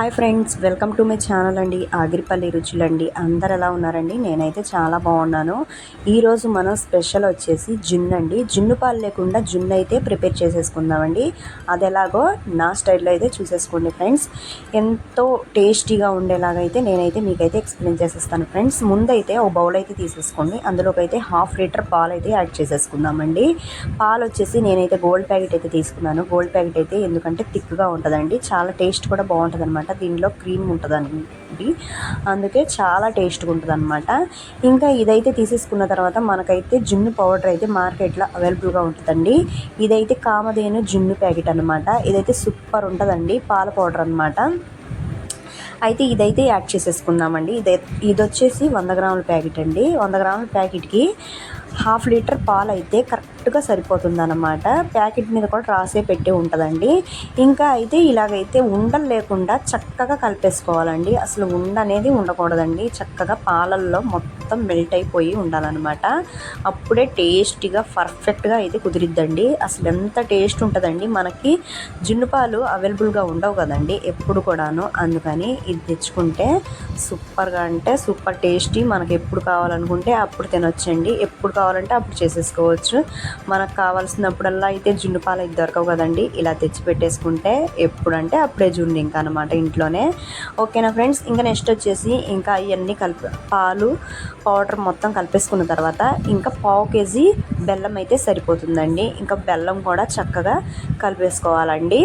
Hi friends welcome to my channel అండి. ఆగిరిపల్లి రుచులండి. అందరు ఎలా ఉన్నారండి? నేనైతే చాలా బాగున్నాను. ఈరోజు మనం స్పెషల్ వచ్చేసి జున్ను అండి. జున్ను పాలు లేకుండా జున్ను అయితే ప్రిపేర్ చేసేసుకుందామండి. అది ఎలాగో నా స్టైల్లో అయితే చూసేసుకోండి ఫ్రెండ్స్. ఎంతో టేస్టీగా ఉండేలాగా అయితే నేనైతే మీకైతే ఎక్స్ప్లెయిన్ చేసేస్తాను ఫ్రెండ్స్. ముందైతే ఒక బౌల్ అయితే తీసేసుకోండి. అందులోకి అయితే హాఫ్ లీటర్ పాలు అయితే యాడ్ చేసేసుకుందామండి. పాలు వచ్చేసి నేనైతే గోల్డ్ ప్యాకెట్ అయితే తీసుకున్నాను. గోల్డ్ ప్యాకెట్ అయితే ఎందుకంటే థిక్గా ఉంటుందండి. చాలా టేస్ట్ కూడా బాగుంటుంది అనమాట దీనిలో క్రీమ్ ఉంటుందండి. అందుకే చాలా టేస్ట్గా ఉంటుంది అనమాట ఇంకా ఇదైతే తీసేసుకున్న తర్వాత మనకైతే జున్ను పౌడర్ అయితే మార్కెట్లో అవైలబుల్గా ఉంటుందండి. ఇదైతే కామధేను జున్ను ప్యాకెట్ అనమాట. ఇదైతే సూపర్ ఉంటుందండి. పాల పౌడర్ అనమాట. అయితే ఇదైతే యాడ్ చేసేసుకుందామండి. ఇదై ఇది వచ్చేసి వంద గ్రాముల ప్యాకెట్ అండి. వంద గ్రాముల ప్యాకెట్కి హాఫ్ లీటర్ పాలు అయితే కరెక్ట్గా సరిపోతుంది అనమాట ప్యాకెట్ మీద కూడా రాసే పెట్టి ఉంటుందండి. ఇంకా అయితే ఇలాగైతే ఉండలు లేకుండా చక్కగా కలిపేసుకోవాలండి. అసలు ఉండ అనేది ఉండకూడదండి. చక్కగా పాలల్లో మొత్తం మెల్ట్ అయిపోయి ఉండాలన్నమాట. అప్పుడే టేస్టీగా పర్ఫెక్ట్గా అయితే కుదిరిద్దండి. అసలు ఎంత టేస్ట్ ఉంటుందండి. మనకి జున్ను పాలు అవైలబుల్గా ఉండవు కదండి ఎప్పుడు కూడాను. అందుకని ఇది తెచ్చుకుంటే సూపర్గా అంటే సూపర్ టేస్టీ. మనకి ఎప్పుడు కావాలనుకుంటే అప్పుడు తినొచ్చండి. ఎప్పుడు కావాలంటే అప్పుడు చేసేసుకోవచ్చు. మనకు కావాల్సినప్పుడల్లా అయితే జున్ను పాలు అయితే దొరకవు కదండి. ఇలా తెచ్చి పెట్టేసుకుంటే ఎప్పుడంటే అప్పుడే జున్ను ఇంకా అనమాట ఇంట్లోనే. ఓకేనా ఫ్రెండ్స్? ఇంకా నెక్స్ట్ వచ్చేసి ఇంకా ఇవన్నీ కలిపి పాలు పౌడర్ మొత్తం కలిపేసుకున్న తర్వాత ఇంకా పావు కేజీ బెల్లం అయితే సరిపోతుందండి. ఇంకా బెల్లం కూడా చక్కగా కలిపేసుకోవాలండి.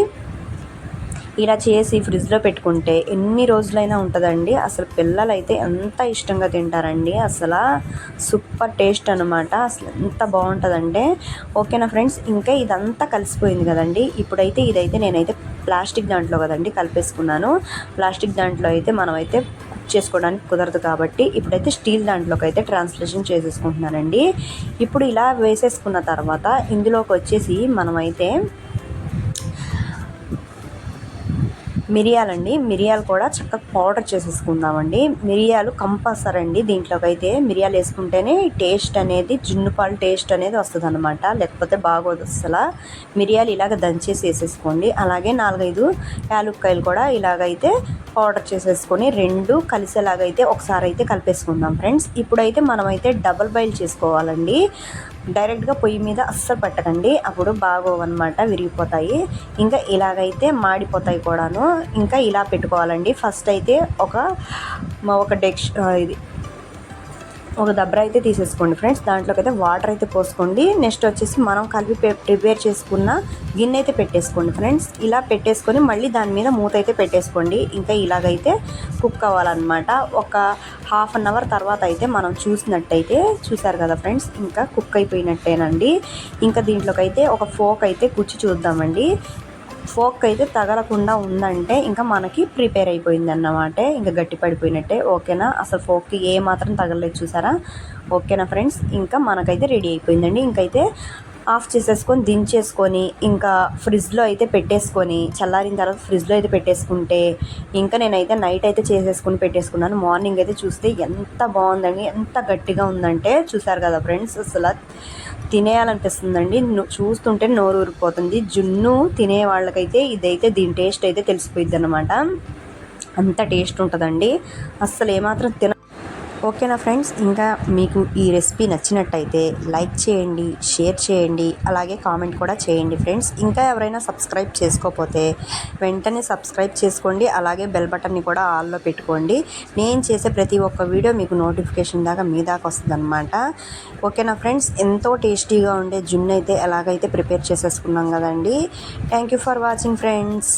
ఇలా చేసి ఫ్రిడ్జ్లో పెట్టుకుంటే ఎన్ని రోజులైనా ఉంటుందండి. అసలు పిల్లలు అయితే ఎంత ఇష్టంగా తింటారండి. అసలు సూపర్ టేస్ట్ అనమాట అసలు ఎంత బాగుంటుందంటే ఓకేనా ఫ్రెండ్స్? ఇంకా ఇదంతా కలిసిపోయింది కదండి. ఇప్పుడైతే ఇదైతే నేనైతే ప్లాస్టిక్ దాంట్లో కదండి కలిపేసుకున్నాను. ప్లాస్టిక్ దాంట్లో అయితే మనమైతే కుక్ చేసుకోవడానికి కుదరదు కాబట్టి ఇప్పుడైతే స్టీల్ దాంట్లోకి అయితే ట్రాన్స్లేషన్ చేసేసుకుంటున్నానండి. ఇప్పుడు ఇలా వేసేసుకున్న తర్వాత ఇందులోకి వచ్చేసి మనమైతే మిరియాలండి. మిరియాలు కూడా చక్కగా పౌడర్ చేసేసుకుందామండి. మిరియాలు కంపల్సరీ అండి. దీంట్లోకి అయితే మిరియాలు వేసుకుంటేనే టేస్ట్ అనేది జున్నుపాలు టేస్ట్ అనేది వస్తుంది అనమాట లేకపోతే బాగోదు అసలు మిరియాలు ఇలాగ దంచేసి వేసేసుకోండి. అలాగే నాలుగైదు యాలుక్కాయలు కూడా ఇలాగైతే పౌడర్ చేసేసుకొని రెండు కలిసేలాగా అయితే ఒకసారి అయితే కలిపేసుకుందాం ఫ్రెండ్స్. ఇప్పుడైతే మనమైతే డబల్ బాయిల్ చేసుకోవాలండి. డైరెక్ట్గా పొయ్యి మీద అస్సలు పెట్టకండి. అప్పుడు బాగోవన్నమాట విరిగిపోతాయి. ఇంకా ఇలాగైతే మాడిపోతాయి కూడాను. ఇంకా ఇలా పెట్టుకోవాలండి. ఫస్ట్ అయితే ఒక ఒక డెక్ష ఇది ఒక దబ్బర అయితే తీసేసుకోండి ఫ్రెండ్స్. దాంట్లోకి అయితే వాటర్ అయితే పోసుకోండి. నెక్స్ట్ వచ్చేసి మనం కలిపి ప్రిపేర్ చేసుకున్న గిన్నె అయితే పెట్టేసుకోండి ఫ్రెండ్స్. ఇలా పెట్టేసుకొని మళ్ళీ దాని మీద మూత అయితే పెట్టేసుకోండి. ఇంకా ఇలాగైతే కుక్ అవ్వాలన్నమాట. ఒక హాఫ్ అన్ అవర్ తర్వాత అయితే మనం చూసినట్టయితే చూసారు కదా ఫ్రెండ్స్ ఇంకా కుక్ అయిపోయినట్టేనండి. ఇంకా దీంట్లోకి అయితే ఒక ఫోక్ అయితే కుచ్చి చూద్దామండి. ఫోక్ అయితే తగలకుండా ఉందంటే ఇంకా మనకి ప్రిపేర్ అయిపోయింది అన్నమాట ఇంకా గట్టి పడిపోయినట్టే. ఓకేనా? అసలు ఫోక్ ఏ మాత్రం తగలలేదు చూసారా? ఓకేనా ఫ్రెండ్స్? ఇంకా మనకైతే రెడీ అయిపోయిందండి. ఇంకైతే ఆఫ్ చేసేసుకొని దించేసుకొని ఇంకా ఫ్రిడ్జ్లో అయితే పెట్టేసుకొని చల్లారిన తర్వాత ఫ్రిడ్జ్లో అయితే పెట్టేసుకుంటే ఇంకా నేనైతే నైట్ అయితే చేసేసుకుని పెట్టేసుకున్నాను. మార్నింగ్ అయితే చూస్తే ఎంత బాగుందండి. ఎంత గట్టిగా ఉందంటే చూసారు కదా ఫ్రెండ్స్? అసలు తినేయాలనిపిస్తుందండి. చూస్తుంటే నోరు ఊరిపోతుంది జున్ను తినే వాళ్ళకైతే ఇదైతే దీని టేస్ట్ అయితే తెలిసిపోయింది అనమాట అంత టేస్ట్ ఉంటుందండి. అస్సలు ఏమాత్రం తిన ఓకేనా ఫ్రెండ్స్? ఇంకా మీకు ఈ రెసిపీ నచ్చినట్టయితే లైక్ చేయండి షేర్ చేయండి అలాగే కామెంట్ కూడా చేయండి ఫ్రెండ్స్. ఇంకా ఎవరైనా సబ్స్క్రైబ్ చేసుకోకపోతే వెంటనే సబ్స్క్రైబ్ చేసుకోండి అలాగే బెల్ బటన్ని కూడా ఆల్లో పెట్టుకోండి. నేను చేసే ప్రతి ఒక్క వీడియో మీకు నోటిఫికేషన్ దాకా మీ దాకా వస్తుంది అనమాట ఓకేనా ఫ్రెండ్స్? ఎంతో టేస్టీగా ఉండే జున్ను అయితే ఎలాగైతే ప్రిపేర్ చేసేసుకున్నాం కదండి. Thank you for watching friends.